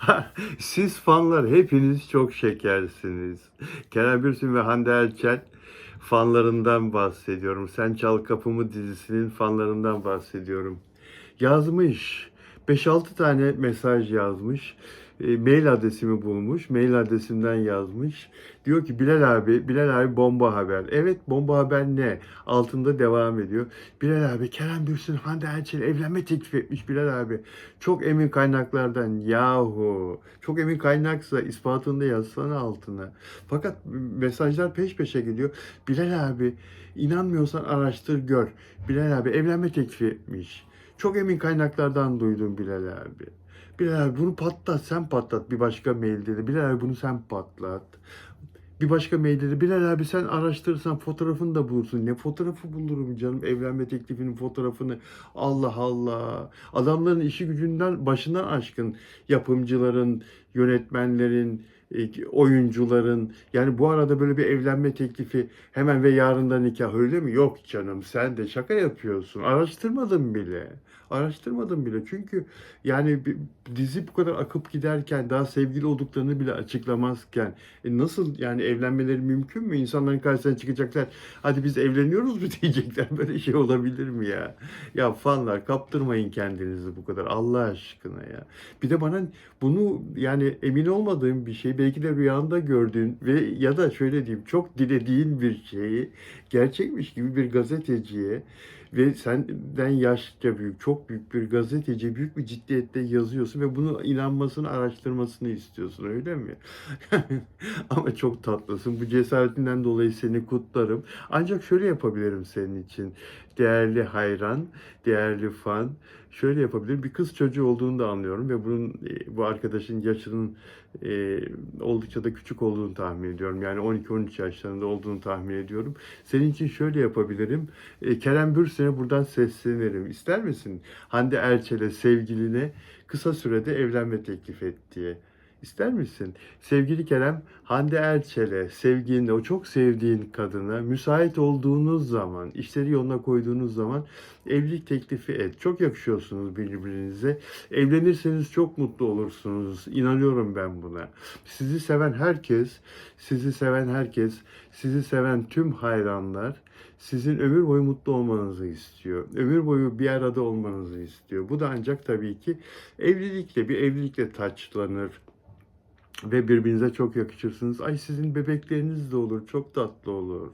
Siz fanlar hepiniz çok şekersiniz. Kerem Bürsin ve Hande Erçel fanlarından bahsediyorum. Sen Çal Kapımı dizisinin fanlarından bahsediyorum. Yazmış. 5-6 tane mesaj yazmış. E, mail adresimi bulmuş. Mail adresimden yazmış. Diyor ki Bilal abi, Bilal abi bomba haber. Evet bomba haber ne? Altında devam ediyor. Bilal abi Kerem Bürsin Hande Erçel evlenme teklif etmiş Bilal abi. Çok emin kaynaklardan yahu. Çok emin kaynaksa ispatını da yazsana altına. Fakat mesajlar peş peşe geliyor. Bilal abi inanmıyorsan araştır gör. Bilal abi evlenme teklif etmiş. Çok emin kaynaklardan duydum Bilal abi. Bilal bunu patlat sen patlat bir başka mailde de. Bilal bunu sen patlat. Bir başka mailde de Bilal abi sen araştırırsan fotoğrafını da bulursun. Ne fotoğrafı bulurum canım evlenme teklifinin fotoğrafını. Allah Allah. Adamların işi gücünden başından aşkın yapımcıların, yönetmenlerin, e, oyuncuların yani bu arada böyle bir evlenme teklifi hemen ve yarından nikah öyle mi? Yok canım sen de şaka yapıyorsun. Araştırmadın bile. Araştırmadım bile. Çünkü yani dizi bu kadar akıp giderken daha sevgili olduklarını bile açıklamazken e nasıl yani evlenmeleri mümkün mü? İnsanların karşısına çıkacaklar. Hadi biz evleniyoruz mu diyecekler. Böyle şey olabilir mi ya? Ya fanlar kaptırmayın kendinizi bu kadar Allah aşkına ya. Bir de bana bunu yani emin olmadığım bir şey belki de rüyanda gördüğün ve ya da şöyle diyeyim çok dilediğin bir şeyi gerçekmiş gibi bir gazeteciye ve senden yaşça büyük, çok büyük bir gazeteci büyük bir ciddiyette yazıyorsun ve bunu inanmasını, araştırmasını istiyorsun öyle mi? Ama çok tatlısın. Bu cesaretinden dolayı seni kutlarım. Ancak şöyle yapabilirim senin için. Değerli hayran, değerli fan. Şöyle yapabilirim. Bir kız çocuğu olduğunu da anlıyorum ve bunun e, bu arkadaşın yaşının e, oldukça da küçük olduğunu tahmin ediyorum. Yani 12-13 yaşlarında olduğunu tahmin ediyorum. Senin için şöyle yapabilirim. E, Kerem Bürsin'e buradan seslenirim. İster misin? Hande Erçel'e, sevgiline kısa sürede evlenme teklif et diye. İster misin? Sevgili Kerem, Hande Erçel'e, sevgilinle, o çok sevdiğin kadına müsait olduğunuz zaman, işleri yoluna koyduğunuz zaman evlilik teklifi et. Çok yakışıyorsunuz birbirinize. Evlenirseniz çok mutlu olursunuz. İnanıyorum ben buna. Sizi seven herkes, sizi seven herkes, sizi seven tüm hayranlar sizin ömür boyu mutlu olmanızı istiyor. Ömür boyu bir arada olmanızı istiyor. Bu da ancak tabii ki evlilikle, bir evlilikle taçlanır ve birbirinize çok yakışırsınız. Ay sizin bebekleriniz de olur. Çok tatlı olur.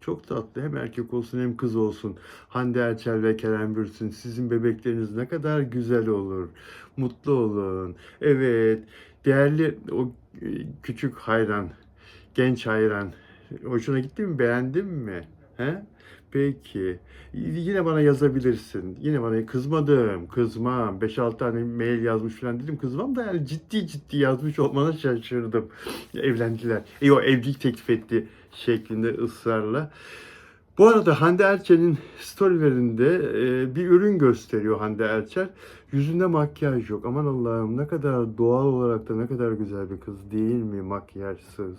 Çok tatlı. Hem erkek olsun hem kız olsun. Hande Erçel ve Kerem Bürsin. Sizin bebekleriniz ne kadar güzel olur. Mutlu olun. Evet. Değerli o e, küçük hayran, genç hayran. Hoşuna gitti mi? Beğendin mi? He? Peki. Yine bana yazabilirsin. Yine bana kızmadım, kızmam. 5-6 tane mail yazmış falan dedim. Kızmam da yani ciddi ciddi yazmış olmana şaşırdım. Evlendiler. E o evlilik teklif etti şeklinde ısrarla. Bu arada Hande Erçel'in storylerinde e, bir ürün gösteriyor Hande Erçel. Yüzünde makyaj yok. Aman Allah'ım ne kadar doğal olarak da ne kadar güzel bir kız değil mi makyajsız.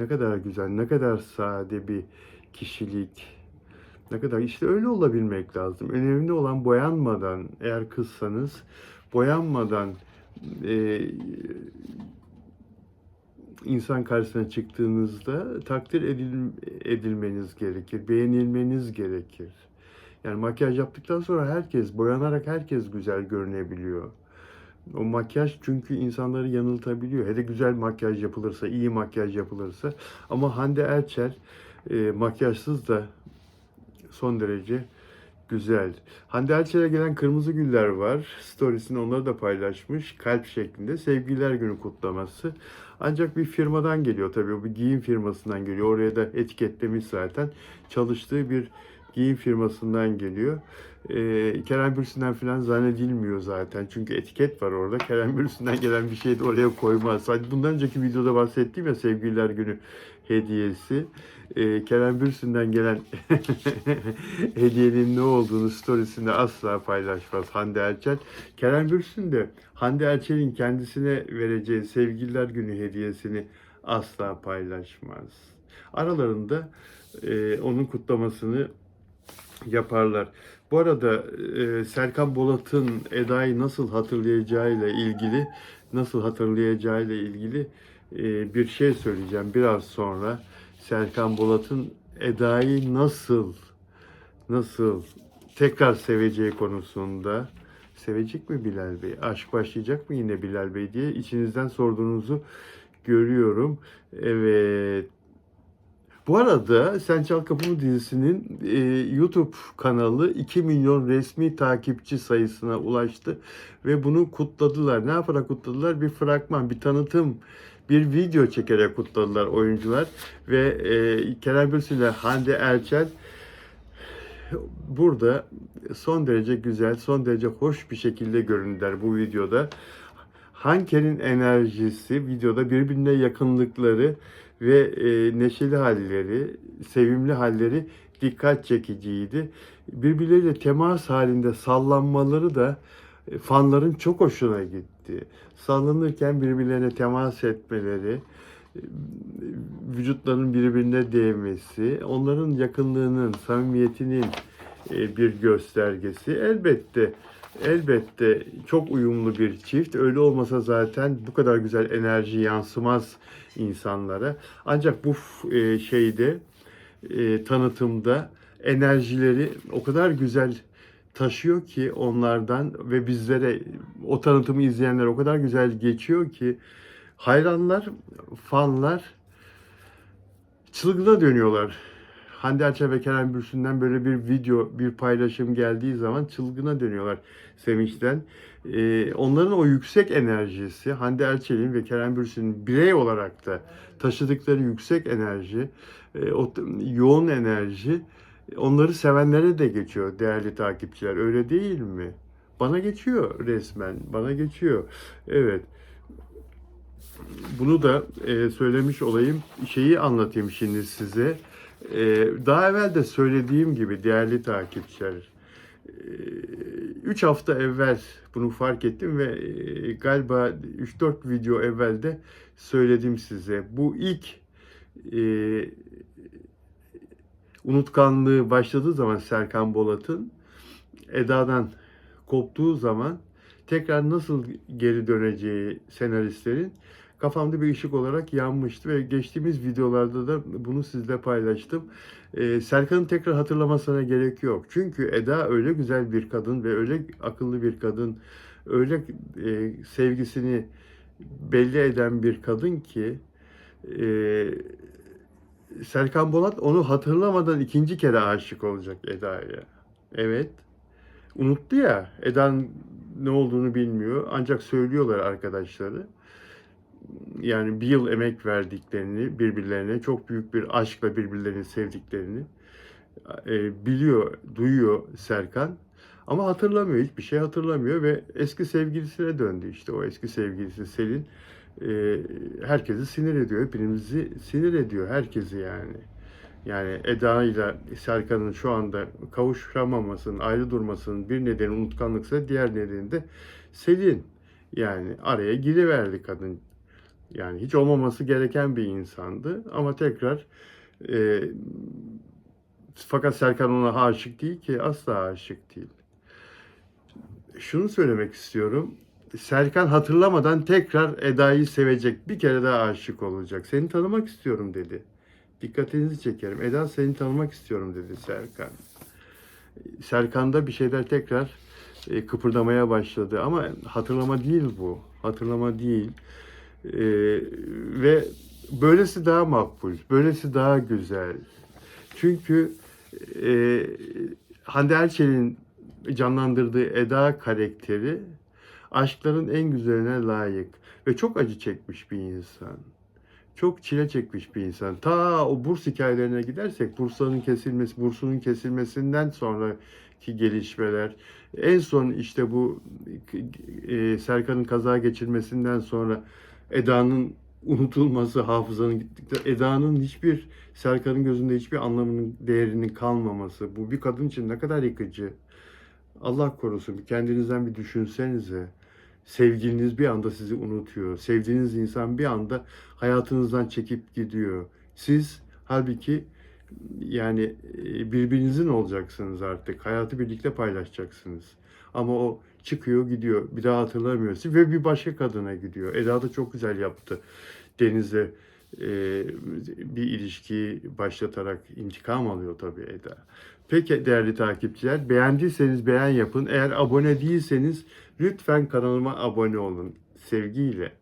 Ne kadar güzel, ne kadar sade bir kişilik. Ne kadar işte öyle olabilmek lazım. Önemli olan boyanmadan eğer kızsanız boyanmadan e, insan karşısına çıktığınızda takdir edil, edilmeniz gerekir, beğenilmeniz gerekir. Yani makyaj yaptıktan sonra herkes, boyanarak herkes güzel görünebiliyor. O makyaj çünkü insanları yanıltabiliyor. Hele güzel makyaj yapılırsa, iyi makyaj yapılırsa. Ama Hande Erçel e, makyajsız da son derece güzel. Hande Erçel'e gelen kırmızı güller var. Storiesini onları da paylaşmış. Kalp şeklinde. Sevgililer günü kutlaması. Ancak bir firmadan geliyor tabii. Bir giyim firmasından geliyor. Oraya da etiketlemiş zaten. Çalıştığı bir giyim firmasından geliyor. Ee, Kerem Bürsin'den falan zannedilmiyor zaten. Çünkü etiket var orada. Kerem Bürsin'den gelen bir şey de oraya koymaz. Bundan önceki videoda bahsettiğim ya sevgililer günü hediyesi. Ee, Kerem Bürsin'den gelen hediyenin ne olduğunu storiesinde asla paylaşmaz Hande Erçel. Kerem Bürsin de Hande Erçel'in kendisine vereceği sevgililer günü hediyesini asla paylaşmaz. Aralarında e, onun kutlamasını yaparlar. Bu arada e, Serkan Bolat'ın Eda'yı nasıl hatırlayacağıyla ilgili, nasıl hatırlayacağıyla ilgili e, bir şey söyleyeceğim biraz sonra. Serkan Bolat'ın Eda'yı nasıl nasıl tekrar seveceği konusunda sevecek mi Bilal Bey? Aşk başlayacak mı yine Bilal Bey diye içinizden sorduğunuzu görüyorum. Evet. Bu arada Sen Çal Kapımı dizisinin e, YouTube kanalı 2 milyon resmi takipçi sayısına ulaştı ve bunu kutladılar. Ne yaparak kutladılar? Bir fragman, bir tanıtım, bir video çekerek kutladılar oyuncular ve e, Kerem Bürsin ile Hande Erçel burada son derece güzel, son derece hoş bir şekilde göründüler bu videoda. Hanke'nin enerjisi, videoda birbirine yakınlıkları ve e, neşeli halleri, sevimli halleri dikkat çekiciydi. Birbirleriyle temas halinde sallanmaları da e, fanların çok hoşuna gitti. Sallanırken birbirlerine temas etmeleri, e, vücutların birbirine değmesi, onların yakınlığının, samimiyetinin e, bir göstergesi. Elbette elbette çok uyumlu bir çift. Öyle olmasa zaten bu kadar güzel enerji yansımaz insanlara. Ancak bu e, şeyde e, tanıtımda enerjileri o kadar güzel taşıyor ki onlardan ve bizlere o tanıtımı izleyenler o kadar güzel geçiyor ki hayranlar, fanlar çılgına dönüyorlar. Hande Erçel ve Kerem Bürsin'den böyle bir video, bir paylaşım geldiği zaman çılgına dönüyorlar sevinçten. Ee, onların o yüksek enerjisi, Hande Erçel'in ve Kerem Bürsin'in birey olarak da taşıdıkları yüksek enerji, e, o yoğun enerji onları sevenlere de geçiyor değerli takipçiler. Öyle değil mi? Bana geçiyor resmen. Bana geçiyor. Evet. Bunu da e, söylemiş olayım. Şeyi anlatayım şimdi size. E, daha evvel de söylediğim gibi değerli takipçiler. 3 hafta evvel bunu fark ettim ve e, galiba 3-4 video evvel de söyledim size. Bu ilk e, unutkanlığı başladığı zaman Serkan Bolat'ın Eda'dan koptuğu zaman tekrar nasıl geri döneceği senaristlerin kafamda bir ışık olarak yanmıştı ve geçtiğimiz videolarda da bunu sizle paylaştım. Ee, Serkan'ın tekrar hatırlamasına gerek yok. Çünkü Eda öyle güzel bir kadın ve öyle akıllı bir kadın, öyle e, sevgisini belli eden bir kadın ki e, Serkan Bolat onu hatırlamadan ikinci kere aşık olacak Eda'ya. Evet. Unuttu ya. Eda'nın ne olduğunu bilmiyor. Ancak söylüyorlar arkadaşları. Yani bir yıl emek verdiklerini birbirlerine, çok büyük bir aşkla birbirlerini sevdiklerini e, biliyor, duyuyor Serkan. Ama hatırlamıyor, hiçbir şey hatırlamıyor ve eski sevgilisine döndü işte o eski sevgilisi Selin. E, herkesi sinir ediyor, hepimizi sinir ediyor, herkesi yani. Yani Eda ile Serkan'ın şu anda kavuşamamasının, ayrı durmasının bir nedeni unutkanlıksa diğer nedeni de Selin. Yani araya giriverdi kadın. Yani hiç olmaması gereken bir insandı ama tekrar e, fakat Serkan ona aşık değil ki asla aşık değil. Şunu söylemek istiyorum. Serkan hatırlamadan tekrar Eda'yı sevecek. Bir kere daha aşık olacak. Seni tanımak istiyorum dedi. Dikkatinizi çekerim. Eda seni tanımak istiyorum dedi Serkan. Serkan'da bir şeyler tekrar e, kıpırdamaya başladı. Ama hatırlama değil bu. Hatırlama değil. E, ve böylesi daha makbul. Böylesi daha güzel. Çünkü e, Hande Erçel'in canlandırdığı Eda karakteri aşkların en güzeline layık ve çok acı çekmiş bir insan. Çok çile çekmiş bir insan. Ta o burs hikayelerine gidersek Bursa'nın kesilmesi, bursunun kesilmesinden sonraki gelişmeler, en son işte bu e, Serkan'ın kaza geçirmesinden sonra Eda'nın unutulması, hafızanın gittikten Eda'nın hiçbir Serkan'ın gözünde hiçbir anlamının, değerinin kalmaması. Bu bir kadın için ne kadar yıkıcı. Allah korusun kendinizden bir düşünsenize. Sevgiliniz bir anda sizi unutuyor. Sevdiğiniz insan bir anda hayatınızdan çekip gidiyor. Siz halbuki yani e, birbirinizin olacaksınız artık. Hayatı birlikte paylaşacaksınız. Ama o çıkıyor gidiyor. Bir daha hatırlamıyorsun ve bir başka kadına gidiyor. Eda da çok güzel yaptı. Deniz'le e, bir ilişki başlatarak intikam alıyor tabii Eda. Peki değerli takipçiler beğendiyseniz beğen yapın. Eğer abone değilseniz lütfen kanalıma abone olun. Sevgiyle.